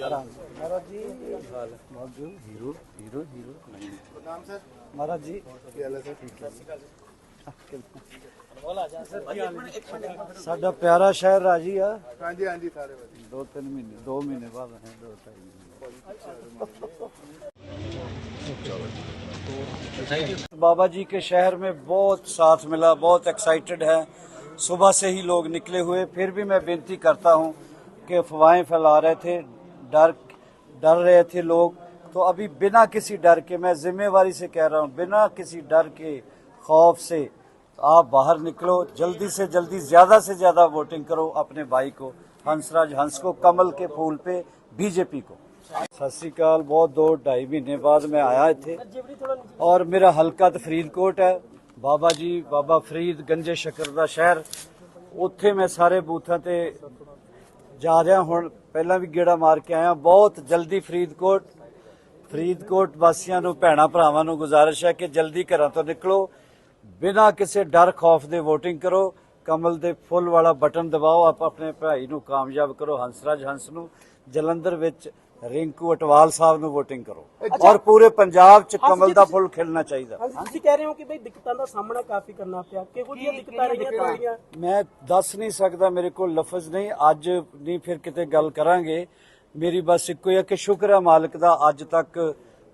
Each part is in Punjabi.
महाराज जी मौजूद हीरो हीरो हीरो ਨਾਮ ਸਰ महाराज जी ਕੀ ਹਾਲ ਹੈ ਸਰ ਠੀਕ ਹੈ ਸਾਡਾ ਪਿਆਰਾ ਸ਼ਹਿਰ ਰਾਜੀ ਆ ਹਾਂਜੀ ਹਾਂਜੀ ਸਾਰੇ ਵਧੀਆ ਦੋ ਤਿੰਨ ਮਹੀਨੇ ਦੋ ਮਹੀਨੇ ਬਾਅਦ ਹੈ ਦੋ ਢਾਈ ਮਹੀਨੇ बाबा जी के शहर में बहुत साथ मिला बहुत एक्साइटेड है सुबह से ही लोग निकले हुए फिर भी मैं बेनती करता हूं कि अफवाहें फैला रहे थे डर डर रहे थे लोग तो अभी बिना किसी डर के मैं जिम्मेवारी से कह रहा हूं बिना किसी डर के खौफ से आप बाहर निकलो जल्दी से जल्दी ज्यादा से ज्यादा वोटिंग करो अपने भाई को हंसराज हंस को कमल के फूल पे बीजेपी को ਸਤਿ ਸ੍ਰੀ ਅਕਾਲ ਬਹੁਤ ਦੋ ਢਾਈ ਮਹੀਨੇ ਬਾਅਦ ਮੈਂ ਆਇਆ ਇੱਥੇ ਔਰ ਮੇਰਾ ਹਲਕਾ ਤਾਂ ਫਰੀਦਕੋਟ ਹੈ ਬਾਬਾ ਜੀ ਬਾਬਾ ਫਰੀਦ ਗੰਜੇ ਸ਼ਕਰ ਦਾ ਸ਼ਹਿਰ ਉੱਥੇ ਮੈਂ ਸਾਰੇ ਬੂਥਾਂ ਤੇ ਜਾ ਰਿਹਾ ਹੁਣ, ਪਹਿਲਾਂ ਵੀ ਗੇੜਾ ਮਾਰ ਕੇ ਆਇਆ। ਬਹੁਤ ਜਲਦੀ ਫਰੀਦਕੋਟ ਫਰੀਦਕੋਟ ਵਾਸੀਆਂ ਨੂੰ, ਭੈਣਾ ਭਰਾਵਾਂ ਨੂੰ ਗੁਜ਼ਾਰਿਸ਼ ਹੈ ਕਿ ਜਲਦੀ ਘਰਾਂ ਤੋਂ ਨਿਕਲੋ। ਬਿਨਾਂ ਕਿਸੇ ਡਰ ਖੌਫ ਦੇ VOTING ਕਰੋ। ਕਮਲ ਦੇ ਫੁੱਲ ਵਾਲਾ ਬਟਨ ਦਬਾਓ। ਆਪ ਆਪਣੇ ਭਾਈ ਨੂੰ ਕਾਮਯਾਬ ਕਰੋ। ਹੰਸਰਾਜ ਹੰਸ ਨੂੰ ਜਲੰਧਰ ਵਿੱਚ ਰਿੰਕੂ ਅਟਵਾਲ ਸਾਹਿਬ ਨੂੰ VOTING ਕਰੋ। ਔਰ ਪੂਰੇ ਪੰਜਾਬ 'ਚ ਕਮਲ ਦਾ ਫੁੱਲ ਖਿਲਣਾ ਚਾਹੀਦਾ। ਹਾਂਜੀ ਤੁਸੀਂ ਕਹਿ ਰਹੇ ਹੋ ਕਿ ਬਈ ਦਿੱਕਤਾਂ ਦਾ ਸਾਹਮਣਾ ਕਾਫੀ ਕਰਨਾ ਪਿਆ। ਕਿਹੋ ਜਿਹੀਆਂ ਦਿੱਕਤਾਂ ਰਹੀਆਂ ਤੁਹਾਡੀਆਂ? ਮੈਂ ਦੱਸ ਨਹੀਂ ਸਕਦਾ ਮੇਰੇ ਕੋਲ ਲਫ਼ਜ਼ ਨਹੀਂ ਅੱਜ ਨਹੀਂ ਫਿਰ ਕਿਤੇ ਗੱਲ ਕਰਾਂਗੇ। ਮੇਰੀ ਬਸ ਇੱਕੋ ਹੀ ਹੈ ਕਿ ਸ਼ੁਕਰ ਹੈ ਮਾਲਕ ਦਾ ਅੱਜ ਤੱਕ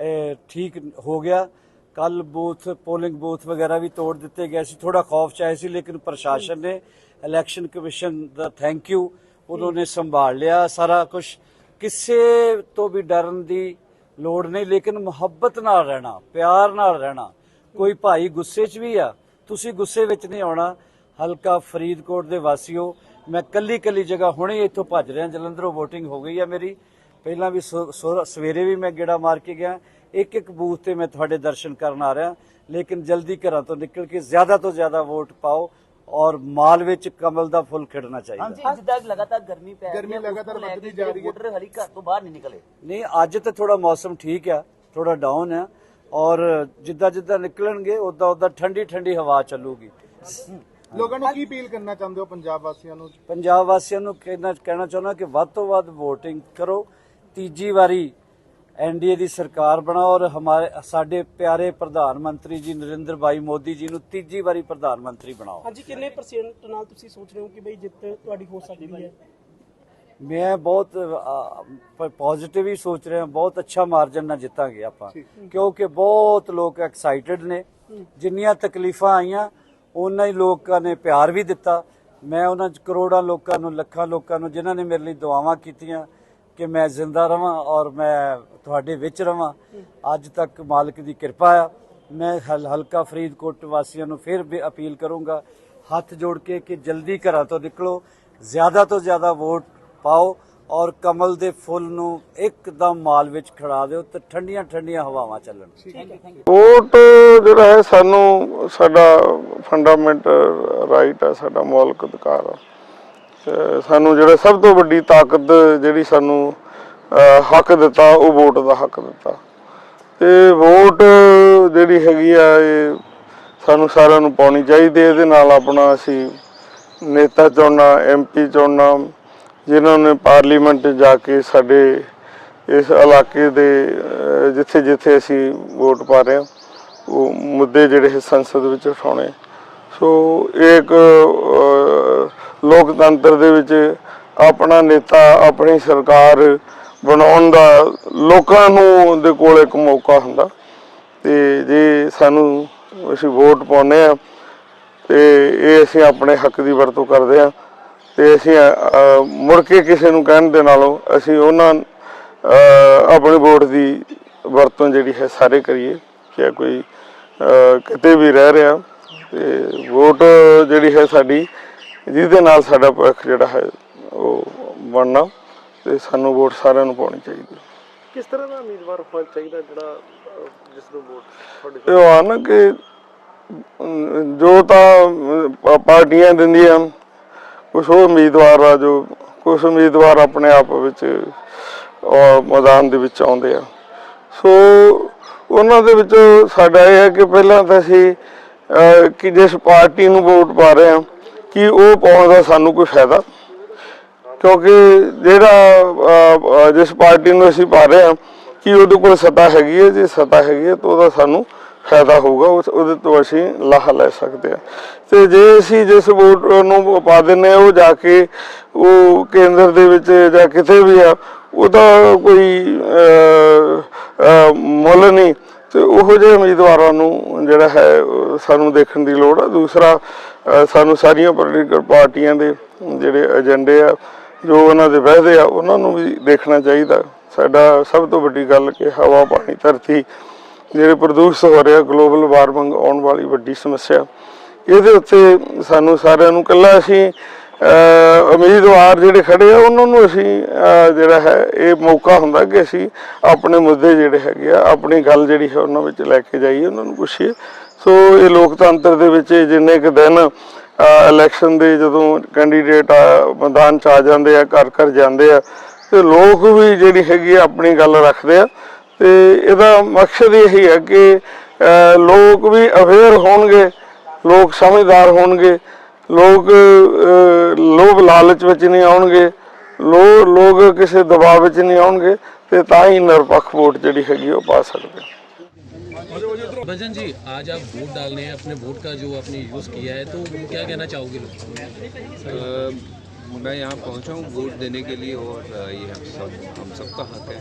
ਇਹ, ਠੀਕ ਹੋ ਗਿਆ। ਕੱਲ ਬੂਥ ਪੋਲਿੰਗ ਬੂਥ ਵਗੈਰਾ ਵੀ ਤੋੜ ਦਿੱਤੇ ਗਏ ਸੀ। ਥੋੜਾ ਖੌਫ ਚਾਹੇ ਸੀ ਲੇਕਿਨ ਪ੍ਰਸ਼ਾਸਨ ਨੇ ਇਲੈਕਸ਼ਨ ਕਮਿਸ਼ਨ ਦਾ ਥੈਂਕ ਯੂ ਉਹਨਾਂ ਨੇ ਸੰਭਾਲ ਲਿਆ। ਸਾਰਾ ਕੁਝ ਕਿਸੇ ਤੋਂ ਵੀ ਡਰਨ ਦੀ ਲੋੜ ਨਹੀਂ, ਲੇਕਿਨ ਮੁਹੱਬਤ ਨਾਲ ਰਹਿਣਾ, ਪਿਆਰ ਨਾਲ ਰਹਿਣਾ, ਕੋਈ ਭਾਈ ਗੁੱਸੇ 'ਚ ਵੀ ਆ, ਤੁਸੀਂ ਗੁੱਸੇ ਵਿੱਚ ਨਹੀਂ ਆਉਣਾ। ਹਲਕਾ ਫਰੀਦਕੋਟ ਦੇ ਵਾਸੀਓ, ਮੈਂ ਕੱਲੀ ਕੱਲੀ ਜਗ੍ਹਾ ਹੁਣੇ ਇੱਥੋਂ ਭੱਜ ਰਿਹਾ, ਜਲੰਧਰੋਂ VOTING ਹੋ ਗਈ ਆ ਮੇਰੀ। ਪਹਿਲਾਂ ਵੀ ਸੋ- ਸੋ- ਸਵੇਰੇ ਵੀ ਮੈਂ ਗੇੜਾ ਮਾਰ ਕੇ ਗਿਆ ਇੱਕ ਇੱਕ ਬੂਥ ਤੇ ਮੈਂ ਤੁਹਾਡੇ ਦਰਸ਼ਨ ਕਰਨ ਆ ਰਿਹਾ, ਲੇਕਿਨ ਜਲਦੀ ਘਰਾਂ ਤੋਂ ਨਿਕਲ ਕੇ ਜ਼ਿਆਦਾ ਤੋਂ ਜ਼ਿਆਦਾ ਵੋਟ ਪਾਓ। ਔਰ ਮਾਲ ਵਿੱਚ ਕਮਲ ਦਾ ਫੁੱਲ ਖਿੜਨਾ ਚਾਹੀਦਾ। ਹਾਂਜੀ ਜਿੱਦਾਂ ਲਗਾਤਾਰ ਗਰਮੀ ਪੈ ਰਹੀ ਗਰਮੀ ਹੈ ਉਸ ਲਗਾਤਾਰ ਵੱਧਦੀ ਜਾ ਰਹੀ ਹੈ। ਵੋਟਰ ਹਲੀ ਘਰ ਤੋਂ ਬਾਹਰ ਨਹੀਂ ਨਿਕਲੇ। ਨਹੀਂ ਅੱਜ ਤਾਂ ਥੋੜਾ ਮੌਸਮ ਠੀਕ ਆ ਥੋੜਾ ਡਾਊਨ ਆ ਔਰ ਜਿੱਦਾਂ ਜਿੱਦਾਂ ਨਿਕਲਣਗੇ ਉਦਾਂ ਉਦਾਂ ਠੰਡੀ ਠੰਡੀ ਹਵਾ ਚੱਲੂਗੀ। ਲੋਕਾਂ ਨੂੰ ਕੀ ਅਪੀਲ ਕਰਨਾ ਚਾਹੁੰਦੇ ਹੋ ਪੰਜਾਬ ਵਾਸੀਆਂ ਨੂੰ? ਪੰਜਾਬ ਵਾਸੀਆਂ ਨੂੰ ਕਹਿਣਾ ਕਹਿਣਾ ਚਾਹੁੰਦਾ ਕਿ ਵੱਧ ਤੋਂ ਵੱਧ VOTING ਕਰੋ। ਤੀਜੀ ਵਾਰੀ ਐਨਡੀਏ ਦੀ ਸਰਕਾਰ ਬਣਾਓ ਔਰ ਹਮਾਰੇ ਸਾਡੇ ਪਿਆਰੇ ਪ੍ਰਧਾਨ ਮੰਤਰੀ ਜੀ ਨਰਿੰਦਰ ਭਾਈ ਮੋਦੀ ਜੀ ਨੂੰ ਤੀਜੀ ਵਾਰੀ ਪ੍ਰਧਾਨ ਮੰਤਰੀ ਬਣਾਓ। ਹਾਂਜੀ ਕਿੰਨੇ ਪਰਸੈਂਟ ਨਾਲ ਤੁਸੀਂ ਸੋਚ ਰਹੇ ਹੋ ਕਿ ਬਈ ਜਿੱਤ ਤੁਹਾਡੀ ਹੋ ਸਕਦੀ ਹੈ? ਮੈਂ ਬਹੁਤ ਪੋਜ਼ਿਟਿਵ ਹੀ ਸੋਚ ਰਿਹਾ ਬਹੁਤ ਅੱਛਾ ਮਾਰਜਨ ਨਾਲ ਜਿੱਤਾਂਗੇ ਆਪਾਂ। ਕਿਉਂਕਿ ਬਹੁਤ ਲੋਕ ਐਕਸਾਈਟਿਡ ਨੇ। ਜਿੰਨੀਆਂ ਤਕਲੀਫਾਂ ਆਈਆਂ ਉਹਨਾਂ ਹੀ ਲੋਕਾਂ ਨੇ ਪਿਆਰ ਵੀ ਦਿੱਤਾ। ਮੈਂ ਉਹਨਾਂ ਚ ਕਰੋੜਾਂ ਲੋਕਾਂ ਨੂੰ ਲੱਖਾਂ ਲੋਕਾਂ ਨੂੰ ਜਿਨ੍ਹਾਂ ਨੇ ਮੇਰੇ ਲਈ ਦੁਆਵਾਂ ਕੀਤੀਆਂ ਕਿ ਮੈਂ ਜ਼ਿੰਦਾ ਰਵਾਂ ਔਰ ਮੈਂ ਤੁਹਾਡੇ ਵਿੱਚ ਰਵਾਂ। ਅੱਜ ਤੱਕ ਮਾਲਕ ਦੀ ਕਿਰਪਾ ਆ। ਮੈਂ ਹਲ- ਹਲਕਾ ਫਰੀਦਕੋਟ ਵਾਸੀਆਂ ਨੂੰ ਫਿਰ ਵੀ ਅਪੀਲ ਕਰੂੰਗਾ ਹੱਥ ਜੋੜ ਕੇ ਕਿ ਜਲਦੀ ਘਰਾਂ ਤੋਂ ਨਿਕਲੋ ਜ਼ਿਆਦਾ ਤੋਂ ਜ਼ਿਆਦਾ ਵੋਟ ਪਾਓ ਔਰ ਕਮਲ ਦੇ ਫੁੱਲ ਨੂੰ ਇੱਕਦਮ ਮਾਲ ਵਿੱਚ ਖੜਾ ਦਿਓ ਤੇ ਠੰਡੀਆਂ ਠੰਡੀਆਂ ਹਵਾਵਾਂ ਚੱਲਣ। ਵੋਟ ਜਿਹੜਾ ਹੈ ਸਾਨੂੰ ਸਾਡਾ ਫੰਡਾਮੈਂਟਲ ਰਾਈਟ ਹੈ ਸਾਡਾ ਮੌਲਿਕ ਅਧਿਕਾਰ ਆ। ਤੇ ਸਾਨੂੰ ਜਿਹੜਾ ਸਭ ਤੋਂ ਵੱਡੀ ਤਾਕਤ ਜਿਹੜੀ ਸਾਨੂੰ ਹੱਕ ਦਿੱਤਾ, ਉਹ ਵੋਟ ਦਾ ਹੱਕ ਦਿੱਤਾ। ਤੇ ਵੋਟ ਜਿਹੜੀ ਹੈਗੀ ਆ, ਇਹ ਸਾਨੂੰ ਸਾਰਿਆਂ ਨੂੰ ਪਾਉਣੀ ਚਾਹੀਦੀ ਇਹਦੇ ਨਾਲ ਆਪਣਾ ਅਸੀਂ ਨੇਤਾ ਚੁਣਨਾ ਐਮਪੀ ਚੁਣਨਾ, ਜਿਨ੍ਹਾਂ ਨੇ ਪਾਰਲੀਮੈਂਟ 'ਚ ਜਾ ਕੇ ਸਾਡੇ ਇਸ ਇਲਾਕੇ ਦੇ ਜਿੱਥੇ ਜਿੱਥੇ ਅਸੀਂ ਵੋਟ ਪਾ ਰਹੇ ਹਾਂ, ਉਹ ਮੁੱਦੇ ਜਿਹੜੇ ਹੈ ਸੰਸਦ ਵਿੱਚ ਉਠਾਉਣੇ। ਸੋ ਇਹ ਇੱਕ ਲੋਕਤੰਤਰ ਦੇ ਵਿੱਚ ਆਪਣਾ ਨੇਤਾ, ਆਪਣੀ ਸਰਕਾਰ ਬਣਾਉਣ ਦਾ ਲੋਕਾਂ ਨੂੰ ਦੇ ਕੋਲ ਇੱਕ ਮੌਕਾ ਹੁੰਦਾ। ਤੇ ਜੇ ਸਾਨੂੰ ਅਸੀਂ ਵੋਟ ਪਾਉਂਦੇ ਆ ਤੇ ਇਹ ਅਸੀਂ ਆਪਣੇ ਹੱਕ ਦੀ ਵਰਤੋਂ ਕਰਦੇ ਆ ਤੇ ਅਸੀਂ ਮੁੜ ਕੇ ਕਿਸੇ ਨੂੰ ਕਹਿਣ ਦੇ ਨਾਲੋਂ ਅਸੀਂ ਉਹਨਾਂ ਆਪਣੀ ਵੋਟ ਦੀ ਵਰਤੋਂ ਜਿਹੜੀ ਹੈ ਸਾਰੇ ਕਰੀਏ ਕਿ ਕੋਈ ਕਿਤੇ ਵੀ ਰਹਿ ਰਿਹਾ। ਤੇ ਵੋਟ ਜਿਹੜੀ ਹੈ ਸਾਡੀ ਜਿਹਦੇ ਨਾਲ ਸਾਡਾ ਭਵਿੱਖ ਜਿਹੜਾ ਹੈ ਉਹ ਬਣਨਾ ਤੇ ਸਾਨੂੰ ਵੋਟ ਸਾਰਿਆਂ ਨੂੰ ਪਾਉਣੀ ਚਾਹੀਦੀ। ਹੈ ਕਿਸ ਤਰ੍ਹਾਂ ਦਾ ਉਮੀਦਵਾਰ ਹੋਣਾ ਚਾਹੀਦਾ ਜਿਹੜਾ ਜਿਸ ਨੂੰ ਵੋਟ ਤੁਹਾਡੇ ਇਹ ਆ ਨਾ ਕਿ ਜੋ ਤਾਂ ਪਾਰਟੀਆਂ ਦਿੰਦੀਆਂ ਕੁਝ ਉਹ ਉਮੀਦਵਾਰ ਆ ਜੋ ਕੁਝ ਉਮੀਦਵਾਰ ਆਪਣੇ ਆਪ ਵਿੱਚ ਮੈਦਾਨ ਦੇ ਵਿੱਚ ਆਉਂਦੇ ਆ। ਸੋ ਉਹਨਾਂ ਦੇ ਵਿੱਚ ਸਾਡਾ ਇਹ ਹੈ ਕਿ ਪਹਿਲਾਂ ਤਾਂ ਅਸੀਂ ਕਿ ਜਿਸ ਪਾਰਟੀ ਨੂੰ ਵੋਟ ਪਾ ਰਹੇ ਹਾਂ ਕਿ ਉਹ ਪਾਉਣ ਦਾ ਸਾਨੂੰ ਕੋਈ ਫਾਇਦਾ? ਕਿਉਂਕਿ ਜਿਹੜਾ ਜਿਸ ਪਾਰਟੀ ਨੂੰ ਅਸੀਂ ਪਾ ਰਹੇ ਹਾਂ, ਕਿ ਉਹਦੇ ਕੋਲ ਸੱਤਾ ਹੈਗੀ ਹੈ, ਜੇ ਸੱਤਾ ਹੈਗੀ ਹੈ, ਤਾਂ ਉਹਦਾ ਸਾਨੂੰ ਫਾਇਦਾ ਹੋਊਗਾ ਉਹਦੇ ਤੋਂ ਅਸੀਂ ਲਾਹਾ ਲੈ ਸਕਦੇ ਹਾਂ। ਤੇ ਜੇ ਅਸੀਂ ਜਿਸ ਵੋਟ ਨੂੰ ਪਾ ਦਿੰਨੇ ਆ ਉਹ ਜਾ ਕੇ, ਉਹ ਕੇਂਦਰ ਦੇ ਵਿੱਚ ਜਾਂ ਕਿਤੇ ਵੀ ਆ, ਉਹਦਾ ਕੋਈ ਮੁੱਲ ਨਹੀਂ, ਤੇ ਉਹੋ ਜਿਹੇ ਉਮੀਦਵਾਰਾਂ ਨੂੰ ਜਿਹੜਾ ਹੈ ਸਾਨੂੰ ਦੇਖਣ ਦੀ ਲੋੜ ਆ। ਦੂਸਰਾ ਸਾਨੂੰ ਸਾਰੀਆਂ ਪੋਲੀਟੀਕਲ ਪਾਰਟੀਆਂ ਦੇ ਜਿਹੜੇ ਏਜੰਡੇ ਆ, ਜੋ ਉਹਨਾਂ ਦੇ ਵਹਿਦੇ ਆ, ਉਹਨਾਂ ਨੂੰ ਵੀ ਦੇਖਣਾ ਚਾਹੀਦਾ। ਸਾਡਾ ਸਭ ਤੋਂ ਵੱਡੀ ਗੱਲ ਕਿ ਹਵਾ, ਪਾਣੀ, ਧਰਤੀ, ਜਿਹੜੇ ਪ੍ਰਦੂਸ਼ਿਤ ਹੋ ਰਿਹਾ ਗਲੋਬਲ ਵਾਰਮਿੰਗ ਆਉਣ ਵਾਲੀ ਵੱਡੀ ਸਮੱਸਿਆ। ਇਹਦੇ ਉੱਤੇ ਸਾਨੂੰ ਸਾਰਿਆਂ ਨੂੰ ਕੱਲਾ ਅਸੀਂ ਉਮੀਦਵਾਰ ਜਿਹੜੇ ਖੜੇ ਆ, ਉਹਨਾਂ ਨੂੰ ਅਸੀਂ ਜਿਹੜਾ ਹੈ, ਇਹ ਮੌਕਾ ਹੁੰਦਾ ਕਿ ਅਸੀਂ ਆਪਣੇ ਮੁੱਦੇ ਜਿਹੜੇ ਹੈਗੇ ਆ, ਆਪਣੀ ਗੱਲ ਜਿਹੜੀ ਹੈ, ਉਹਨਾਂ ਵਿੱਚ ਲੈ ਕੇ ਜਾਈਏ, ਉਹਨਾਂ ਨੂੰ ਪੁੱਛੀਏ। ਸੋ ਇਹ ਲੋਕਤੰਤਰ ਦੇ ਵਿੱਚ ਇਹ ਜਿੰਨੇ ਕੁ ਦਿਨ ਇਲੈਕਸ਼ਨ ਦੇ ਜਦੋਂ ਕੈਂਡੀਡੇਟ ਆ ਮੈਦਾਨ ਚ ਆ ਜਾਂਦੇ ਆ, ਘਰ ਘਰ ਜਾਂਦੇ ਆ, ਤੇ ਲੋਕ ਵੀ ਜਿਹੜੀ ਹੈਗੀ ਆ ਆਪਣੀ ਗੱਲ ਰੱਖਦੇ ਆ। ਤੇ ਇਹਦਾ ਮਕਸਦ ਇਹ ਹੈ ਕਿ ਲੋਕ ਵੀ ਅਵੇਅਰ ਹੋਣਗੇ, ਲੋਕ ਸਮਝਦਾਰ ਹੋਣਗੇ, ਲੋਕ ਲੋਭ ਲਾਲਚ ਵਿੱਚ ਨਹੀਂ ਆਉਣਗੇ, ਲੋ, ਲੋਕ ਕਿਸੇ ਦਬਾਅ ਵਿੱਚ ਨਹੀਂ ਆਉਣਗੇ, ਤੇ ਤਾਂ ਹੀ ਨਿਰਪੱਖ ਵੋਟ ਜਿਹੜੀ ਹੈਗੀ ਉਹ ਪਾ ਸਕਦੇ भजन जी, आज आप वोट डालने हैं, अपने वोट का जो आपने यूज़ किया है तो क्या कहना चाहोगे लोगों? मैं यहाँ पहुँचा हूँ वोट देने के लिए और ये हम सब, हम सबका हक है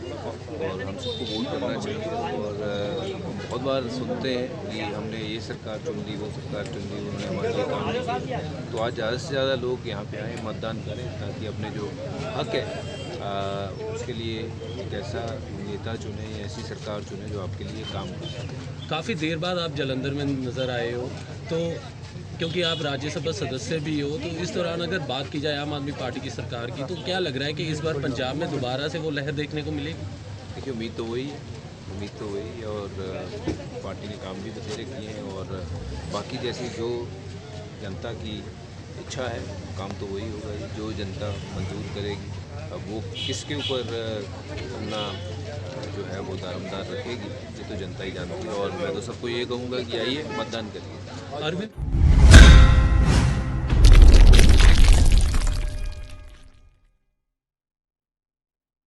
और हम सबको वोट करना चाहिए। और बहुत बार सुनते हैं कि हमने ये सरकार चुन ली, वो सरकार चुन ली, उन्होंने हमारे लिए काम किया। तो आज ज़्यादा से ज़्यादा लोग यहाँ पे आए, मतदान करें, ताकि अपने जो हक है उसके लिए एक ऐसा नेता चुने या ऐसी सरकार चुने जो आपके लिए काम कर काफ़ी देर बाद आप जलंधर में नज़र आए हो तो क्योंकि आप राज्यसभा सदस्य भी हो तो इस दौरान अगर बात की जाए आम आदमी पार्टी की सरकार की तो क्या लग रहा है कि इस बार पंजाब में दोबारा से वो लहर देखने को मिलेगी? देखिए उम्मीद तो वही है उम्मीद तो वही है और पार्टी ने काम भी बथेरे किए हैं और बाकी जैसी जो जनता की इच्छा है काम तो वही होगा जो जनता मंजूर करेगी। वो किसके ऊपर अ, अपना जो है वो दारोमदार रखेगी ये तो जनता ही जानती है और मैं तो सबको ये कहूँगा कि आइए मतदान करिए अरविंद